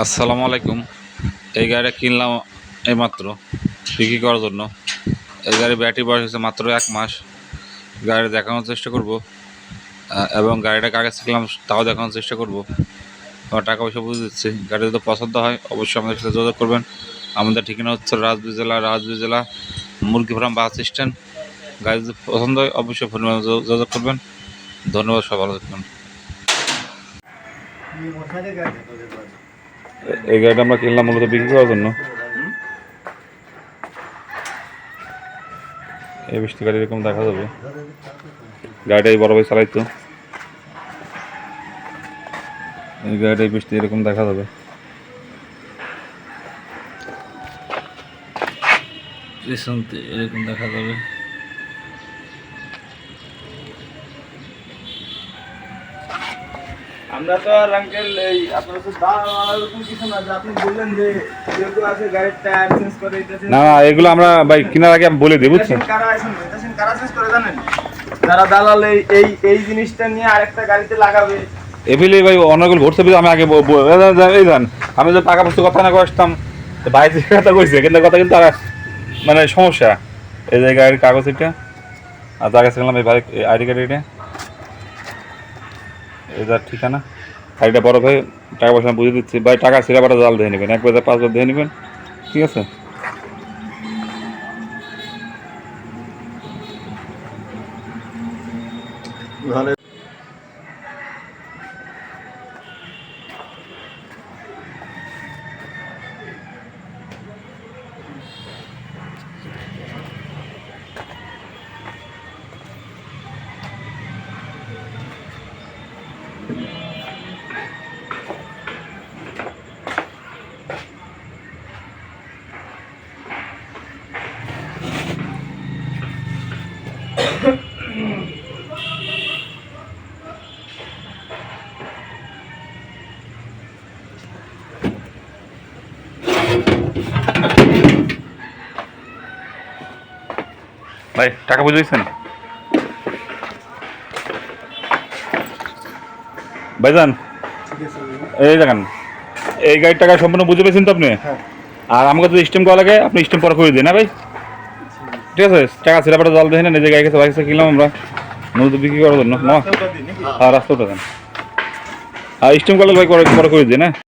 আসসালামু আলাইকুম। এই গাড়িটা কিনলাম এইমাত্র, বিক্রি করার জন্য। এই গাড়ির ব্যাটারি বয়স হচ্ছে মাত্র এক মাস। গাড়ি দেখানোর চেষ্টা করব। এবং গাড়িটা কাগজ শিখলাম তাও দেখানোর চেষ্টা করব। আমার টাকা পয়সা বুঝে দিচ্ছি। গাড়ি যদি পছন্দ হয়, অবশ্যই আমাদের সাথে যোগাযোগ করবেন। আমাদের ঠিকানা হচ্ছে রাজবি জেলা রাজবি জেলা মুরগি ফার্ম বাস স্ট্যান্ড। গাড়ি যদি পছন্দ হয়, অবশ্যই ফোন যোগাযোগ করবেন। ধন্যবাদ সব ভালো থাকবেন। এই গাড়িটা আমরা কিনলাম মূলত বিক্রি করার জন্য। এই বৃষ্টি গাড়ি এরকম দেখা যাবে। গাড়িটা এই বড় ভাই চালাইতো। এই গাড়িটা এই বৃষ্টি এরকম দেখা যাবে। এরকম দেখা যাবে। আমরা তো আর আঙ্কেল এই আপনার তো কিছু না যে আপনি বললেন যে যেহেতু আছে গাড়ির টায়ার চেঞ্জ করে এটা না না এগুলো আমরা ভাই কেনার আগে আমি বলে দিই বুঝছেন? change কারা আছেন এটা কারা চেঞ্জ করে জানেন? যারা দালাল এই এই এই জিনিসটা নিয়ে আরেকটা গাড়িতে লাগাবে। এভিলি ভাই অনেকগুলো ভোট ছবি আমি আগে এই জান আমি যে টাকা পয়সা কথা না করতাম ভাই যে কথা কইছে কিন্তু কথা কিন্তু মানে সমস্যা। এই যে গাড়ির কাগজ এটা আর জায়গা ছিলাম এই ভাই আইডি কার্ড এটা। যার ঠিকানা? গাড়িটা বড় ভাই, টাকা পয়সা বুঝে দিচ্ছি। ভাই, টাকা সিরাপাটা জাল দিয়ে নেবেন। এক বাজার পাঁচ দিয়ে নেবেন। ঠিক আছে? ভাই টাকা বুঝে দিচ্ছেন? ভাইজান এই দেখেন এই গাড়ির টাকা সম্পূর্ণ বুঝে পেয়েছেন তো আপনি? হ্যাঁ। আর আমাকে যদি স্টেম করা লাগে আপনি স্টেম পরে করে দিন না ভাই? ঠিক আছে টাকা সিরাপাটা জল দেখেন নিজে গাড়ি কাছে বাইক কিনলাম আমরা। নদী বিক্রি করার জন্য না ওটা দিন? আর স্টেম করলে ভাই পরে পরে করে দিন হ্যাঁ?